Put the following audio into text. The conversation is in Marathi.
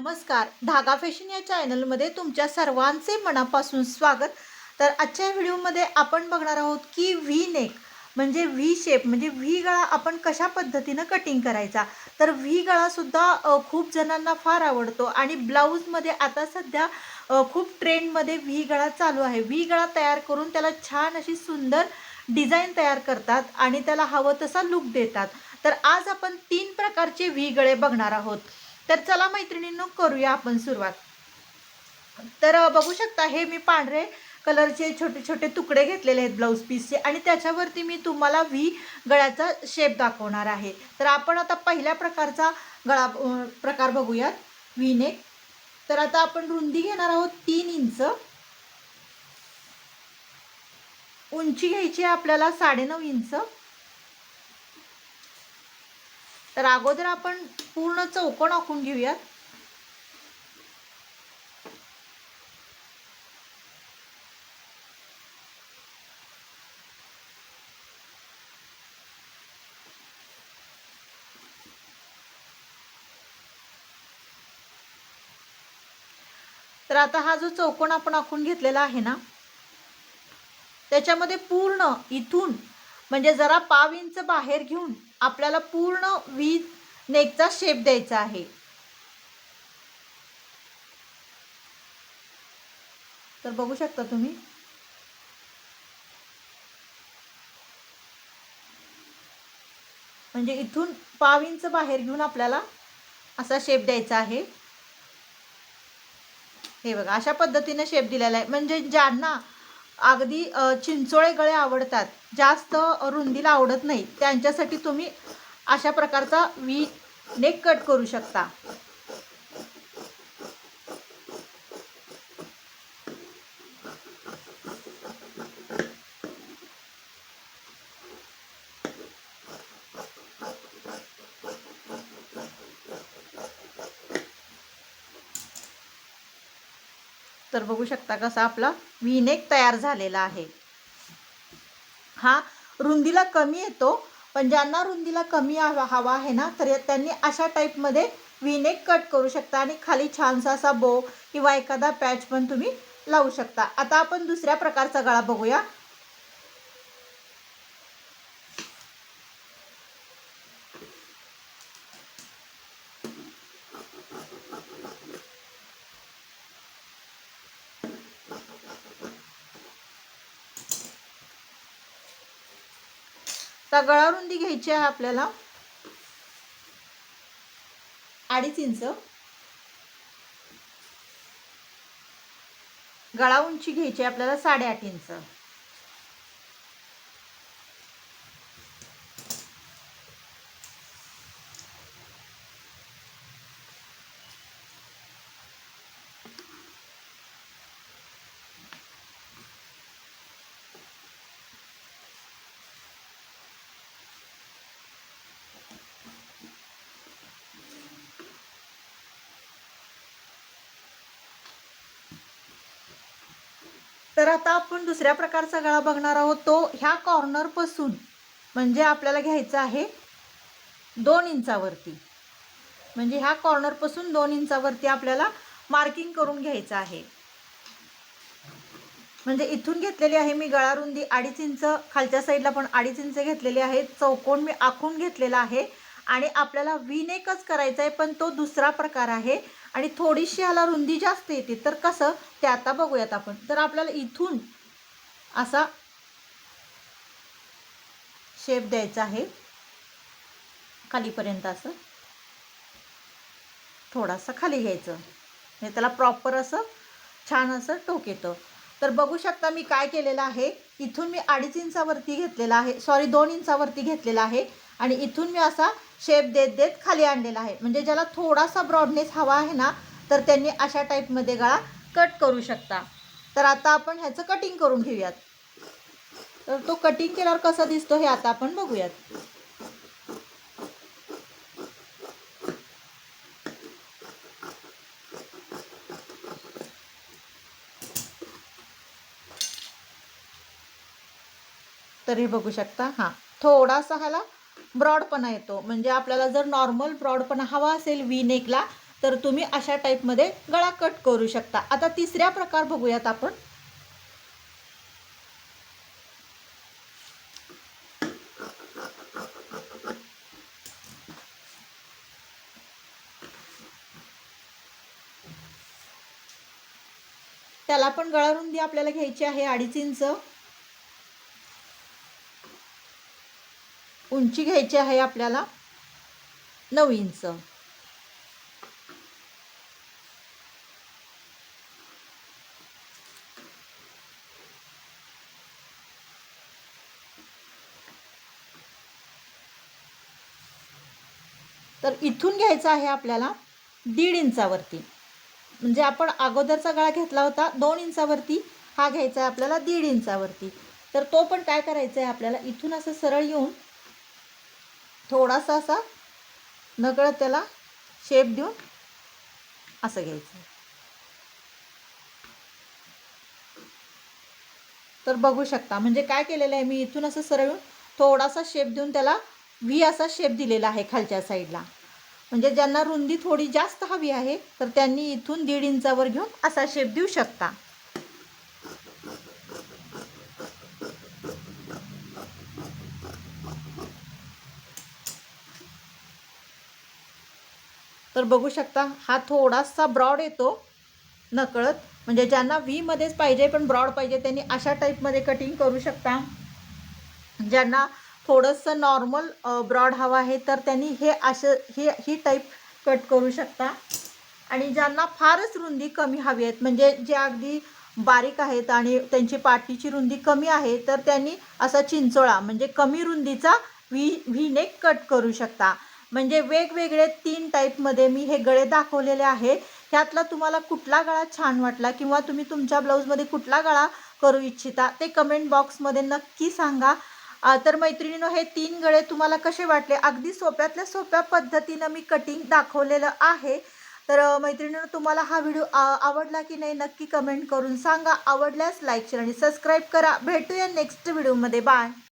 नमस्कार. धागा फॅशन या चॅनलमध्ये तुमच्या सर्वांचे मनापासून स्वागत. तर आजच्या व्हिडिओमध्ये आपण बघणार आहोत की व्ही नेक म्हणजे व्ही शेप म्हणजे व्ही गळा आपण कशा पद्धतीनं कटिंग करायचा? तर व्ही गळासुद्धा खूप जणांना फार आवडतो आणि ब्लाऊजमध्ये आता सध्या खूप ट्रेंडमध्ये व्ही गळा चालू आहे. व्ही गळा तयार करून त्याला छान अशी सुंदर डिझाईन तयार करतात आणि त्याला हवं तसा लुक देतात. तर आज आपण तीन प्रकारचे व्ही गळे बघणार आहोत. तर चला मैत्रिणींनो करूया आपण सुरुवात. तर बघू शकता हे मी पांढरे कलरचे छोटे छोटे तुकडे घेतलेले आहेत ब्लाऊज पीसचे आणि त्याच्यावरती मी तुम्हाला व्ही गळ्याचा शेप दाखवणार आहे. तर आपण आता पहिल्या प्रकारचा गळा प्रकार बघूयात व्ही नेक तर आता आपण रुंदी घेणार आहोत तीन इंच. उंची घ्यायची आहे आपल्याला साडेनऊ इंच. तर अगोदर आपण पूर्ण चौकोन आखून घेऊयात. तर आता हा जो चौकोन आपण आखून घेतलेला आहे ना त्याच्यामध्ये पूर्ण इथून म्हणजे जरा पाव इंच बाहेर घेऊन आपल्याला पूर्ण वी नेकचा शेप द्यायचा आहे. तर बघू शकता तुम्ही. म्हणजे इथून पाव इंच बाहेर घेऊन आपल्याला असा शेप द्यायचा आहे. हे बघा अशा पद्धतीने शेप दिलेला आहे. म्हणजे ज्यांना अगदी चिंचोळे गळे आवडतात. जास्त रुंदीला आवडत नाही. त्यांच्यासाठी तुम्ही अशा प्रकारचा वी नेक कट करू शकता. तर बघू शकता कसा आपला विनेक तयार झालेला आहे. हा रुंदीला कमी येतो पण ज्यांना रुंदीला कमी हवा हवा आहे ना तर त्यांनी अशा टाईपमध्ये विनेक कट करू शकता आणि खाली छानसा असा बो किंवा एखादा पॅच पण तुम्ही लावू शकता. आता आपण दुसऱ्या प्रकारचा गळा बघूया. तर गळा रुंदी घ्यायची आहे आपल्याला. अडीच इंच. गळा उंची घ्यायची आहे आपल्याला साडेआठ इंच. तर आता आपण दुसऱ्या प्रकारचा गळा बघणार आहोत. तो ह्या कॉर्नरपासून म्हणजे आपल्याला घ्यायचा आहे दोन इंचावरती. म्हणजे ह्या कॉर्नरपासून दोन इंचावरती आपल्याला मार्किंग करून घ्यायचं आहे. म्हणजे इथून घेतलेली आहे मी गळा रुंदी अडीच इंच खालच्या साईडला पण अडीच इंच घेतलेली आहे. चौकोन मी आखून घेतलेला आहे. आणि आपल्याला विनेकच करायचा आहे पण तो दुसरा प्रकार आहे. आणि थोडीशी ह्याला रुंदी जास्त येते. तर कसं? ते आता बघूयात आपण. तर आपल्याला इथून असा शेप द्यायचा आहे. खालीपर्यंत असं. थोडासा खाली घ्यायचं. म्हणजे त्याला प्रॉपर असं छान असं टोक येतं. तर बघू शकता मी काय केलेलं आहे. इथून मी अडीच इंचावरती घेतलेला आहे. सॉरी दोन इंचावरती घेतलेला आहे. आणि इथून मी असा शेप देत देत खाली आणलेला आहे. म्हणजे ज्याला थोडासा ब्रॉडनेस हवा आहे ना तर त्यांनी अशा टाईपमध्ये गळा कट करू शकता. तर आता आपण ह्याचं कटिंग करून घेऊयात. तर तो कटिंग केल्यावर कसा दिसतो हे आता आपण बघूयात. तर हे बघू शकता हां. थोडासा ह्याला ब्रॉडपणा येतो. म्हणजे आपल्याला जर नॉर्मल ब्रॉडपणा हवा असेल वी नेकला तर तुम्ही अशा टाईपमध्ये गळा कट करू शकता. आता तिसऱ्या प्रकार बघूयात आपण. त्याला पण गळा रुंदी आपल्याला घ्यायची आहे अडीच इंच. उंची घ्यायची आहे आपल्याला नऊ इंच. तर इथून घ्यायचं आहे आपल्याला दीड इंचावरती. म्हणजे आपण अगोदरचा गळा घेतला होता दोन इंचावरती. हा घ्यायचा आहे आपल्याला दीड इंचावरती. तर तो पण काय करायचा आहे आपल्याला? इथून असं सरळ येऊन थोडासा असा नकळत त्याला शेप देऊन असं घ्यायचं. तर बघू शकता म्हणजे काय केलेलं आहे मी इथून असं सरळून थोडासा शेप देऊन त्याला व्ही असा शेप दिलेला आहे खालच्या साईडला म्हणजे ज्यांना रुंदी थोडी जास्त हवी आहे तर त्यांनी इथून दीड इंचावर घेऊन असा शेप देऊ शकता. तर बघू शकता हा थोडासा ब्रॉड येतो नकळत. म्हणजे ज्यांना व्हीमध्येच पाहिजे पण ब्रॉड पाहिजे त्यांनी अशा टाईपमध्ये कटिंग करू शकता. ज्यांना थोडंसं नॉर्मल ब्रॉड हवं आहे तर त्यांनी हे असं ही ही टाईप कट करू शकता. आणि ज्यांना फारच रुंदी कमी हवी आहेत म्हणजे जे अगदी बारीक आहेत आणि त्यांची पाठीची रुंदी कमी आहे तर त्यांनी असा चिंचोळा म्हणजे कमी रुंदीचा व्ही व्ही नेक कट करू शकता. म्हणजे वेगवेगळे तीन टाईपमध्ये मी हे गळे दाखवलेले आहे ह्यातला तुम्हाला कुठला गळा छान वाटला किंवा तुम्ही तुमच्या ब्लाऊजमध्ये कुठला गळा करू इच्छिता ते कमेंट बॉक्समध्ये नक्की सांगा. तर मैत्रिणीनं हे तीन गळे तुम्हाला कसे वाटले? अगदी सोप्यातल्या सोप्या पद्धतीनं मी कटिंग दाखवलेलं आहे. तर मैत्रिणीनं तुम्हाला हा व्हिडिओ आ- आवडला की नाही नक्की कमेंट करून सांगा. आवडल्यास लाईक शेअर आणि सबस्क्राईब करा. भेटूया नेक्स्ट व्हिडिओमध्ये बाय